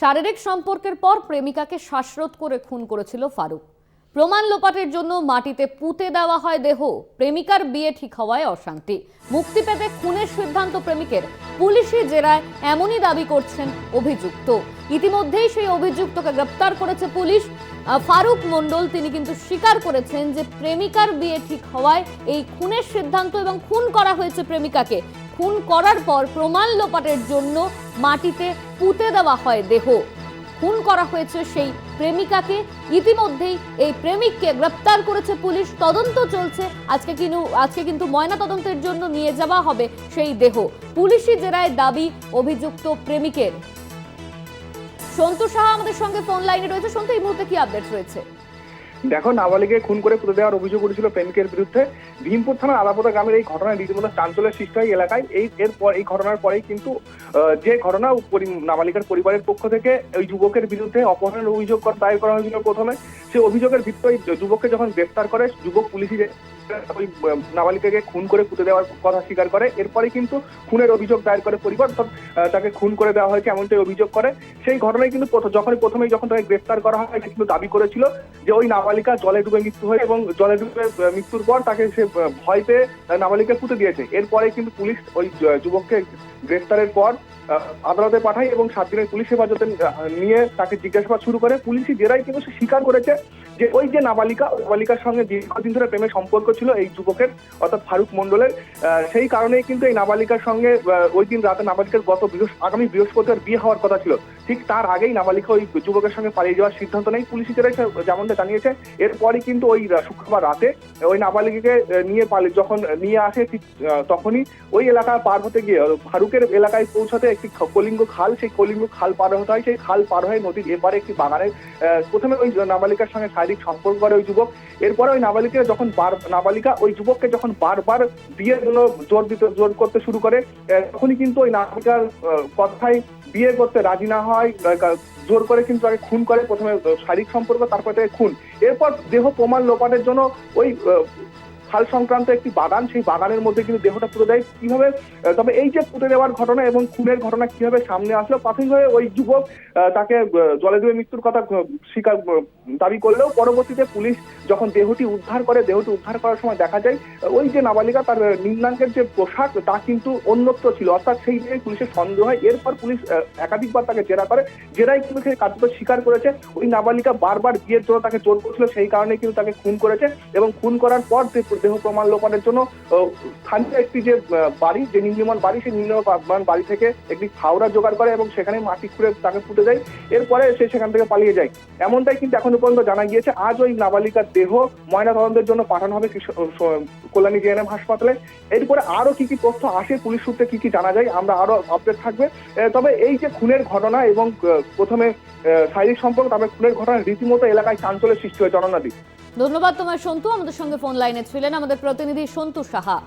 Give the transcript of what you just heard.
শারীরিক সম্পর্কের পর প্রেমিকাকে শ্বাসরোধ করে খুন করেছিল ফারুক। প্রমাণ লোপাটের জন্য মাটিতে পুঁতে দেওয়া হয় দেহ। প্রেমিকার বিয়ে ঠিক হওয়ায় অশান্তি। মুক্তি পেতে খুনের সিদ্ধান্ত প্রেমিকের। পুলিশি জেরায় এমনই দাবি করছেন অভিযুক্ত। ইতিমধ্যেই সেই অভিযুক্তকে গ্রেপ্তার করেছে পুলিশ। ফারুক মণ্ডল, তিনি কিন্তু স্বীকার করেছেন যে প্রেমিকার বিয়ে ঠিক হওয়ায় এই খুনের সিদ্ধান্ত এবং খুন করা হয়েছে প্রেমিকাকে। খুন করার পর প্রমাণ লোপাটের জন্য মাটিতে পুঁতে দেওয়া হয় দেহ। খুন করা হয়েছে সেই প্রেমিকাকে। ইতিমধ্যেই এই প্রেমিককে গ্রেপ্তার করেছে পুলিশ। তদন্ত চলছে। আজকে কিন্তু আজকে কিন্তু ময়না তদন্তের জন্য নিয়ে যাওয়া হবে সেই দেহ। পুলিশি জেরায় দাবি অভিযুক্ত প্রেমিকের। সন্তু সাহা আমাদের সঙ্গে ফোন লাইনে রয়েছে। সন্তু, এই মুহূর্তে কি আপডেট রয়েছে? দেখো নাবালিকে খুন করে পুঁতে দেওয়ার অভিযোগ করেছিল প্রেমিকের বিরুদ্ধে। ভীমপুর থানার আলাপদা গ্রামের এই ঘটনায় রীতিমতো চাঞ্চল্যের সৃষ্টি হয় এলাকায়। এই এরপর এই ঘটনার পরেই কিন্তু যে ঘটনা নাবালিকার পরিবারের পক্ষ থেকে ওই যুবকের বিরুদ্ধে অপহরণের অভিযোগ দায়ের করা হয়েছিল প্রথমে। সেই অভিযোগের ভিত্তিতে যুবককে যখন গ্রেফতার করে, যুবক পুলিশি ওই নাবালিকাকে খুন করে পুঁতে দেওয়ার কথা স্বীকার করে। এরপরে কিন্তু খুনের অভিযোগ দায়ের করে পরিবার তাকে খুন করে দেওয়া হয়েছে এমনটাই অভিযোগ করে। সেই ঘটনায় কিন্তু যখনই প্রথমেই যখন তাকে গ্রেফতার করা হয়, সে কিন্তু দাবি করেছিল যে ওই নাবালিকা জলে ডুবে মৃত্যু হয় এবং জলে ডুবে মৃত্যুর পর তাকে সে ভয় পেয়ে নাবালিকা পুঁতে দিয়েছে। এরপরে কিন্তু পুলিশ ওই যুবককে গ্রেফতারের পর আদালতে পাঠায় এবং সাত দিনের পুলিশ হেফাজতে নিয়ে তাকে জিজ্ঞাসাবাদ শুরু করে। পুলিশি জেরাই কিন্তু সে স্বীকার করেছে যে ওই যে নাবালিকা নাবালিকার সঙ্গে দীর্ঘদিন ধরে প্রেমের সম্পর্ক ছিল এই যুবকের, অর্থাৎ ফারুক মন্ডলের সেই কারণেই কিন্তু এই নাবালিকার সঙ্গে ওই দিন রাতে নাবালিকার গত বৃহস্প- আগামী বৃহস্পতিবার বিয়ে হওয়ার কথা ছিল। ঠিক তার আগেই নাবালিকা ওই যুবকের সঙ্গে পালিয়ে যাওয়ার সিদ্ধান্ত নেই পুলিশি সে যেমনটা জানিয়েছে এরপরই কিন্তু ওই শুক্রবার রাতে ওই নাবালিকাকে নিয়ে পালি যখন নিয়ে আসে তখনই ওই এলাকা পার হতে গিয়ে ফারুকের এলাকায় পৌঁছাতে একটি কলিঙ্গ খাল সেই কলিঙ্গ খাল পার হতে হয়। সেই খাল পার হয়ে নদীর এপারে একটি বাগানের আহ, প্রথমে ওই নাবালিকার সঙ্গে শারীরিক সম্পর্ক করে ওই যুবক। এরপরে ওই নাবালিকা যখন বার নাবালিকা ওই যুবককে যখন বারবার বিয়ের জন্য জোর দিতে জোর করতে শুরু করে তখনই কিন্তু ওই নাবালিকার কথায় বিয়ে করতে রাজি না হয় জোর করে কিন্তু আগে খুন করে, প্রথমে শারীরিক সম্পর্ক, তারপর খুন। এরপর দেহ প্রমাণ লোপাটের জন্য ওই খাল সংক্রান্ত একটি বাগান সেই বাগানের মধ্যে কিন্তু দেহটা পুঁতে দেয়। কীভাবে তবে এই যে পুঁতে দেওয়ার ঘটনা এবং খুনের ঘটনা কীভাবে সামনে আসলো প্রাথমিকভাবে ওই যুবক তাকে জলে ডুবে মৃত্যুর কথা স্বীকার দাবি করলেও পরবর্তীতে পুলিশ যখন দেহটি উদ্ধার করে দেহটি উদ্ধার করার সময় দেখা যায় ওই যে নাবালিকা তার আহ, নিম্নাঙ্গের যে পোশাক তা কিন্তু অন্যত্র ছিল। অর্থাৎ সেই জায়গায় পুলিশের সন্দেহ হয়। এরপর পুলিশ একাধিকবার তাকে জেরা করে। জেরাই কিন্তু সে কার্যত স্বীকার করেছে। ওই নাবালিকা বারবার বিয়ের জন্য তাকে জোর করছিল সেই কারণে কিন্তু তাকে খুন করেছে। এবং খুন করার পর দে- দেহ প্রমাণ লোপানের জন্য স্থানীয় একটি যে বাড়ি, যে নিম্নমান বাড়ি, সেই নিম্নমান বাড়ি থেকে একটি ফাওড়া জোগাড় করে এবং সেখানে মাটি খুঁড়ে তাকে ফুটে দেয়। এরপরে সে সেখান থেকে পালিয়ে যায়। এমনটাই কিন্তু এখনও পর্যন্ত জানা গিয়েছে। আজ ওই নাবালিকার দেহ ময়না তদন্তের জন্য পাঠানো হবে কল্যাণী জেএনএম হাসপাতালে। এরপরে আরও কি কি তথ্য আসে পুলিশ সূত্রে কি কি জানা যায়, আমরা আরও আপডেট থাকবে। তবে এই যে খুনের ঘটনা এবং প্রথমে শারীরিক সম্পর্ক, তারপরে খুনের ঘটনা রীতিমতো এলাকায় চাঞ্চল্যের সৃষ্টি হয় জননাদি ধন্যবাদ তোমার সন্তু আমাদের সঙ্গে ফোন লাইনে ছিলেন আমাদের প্রতিনিধি সন্তু সাহা।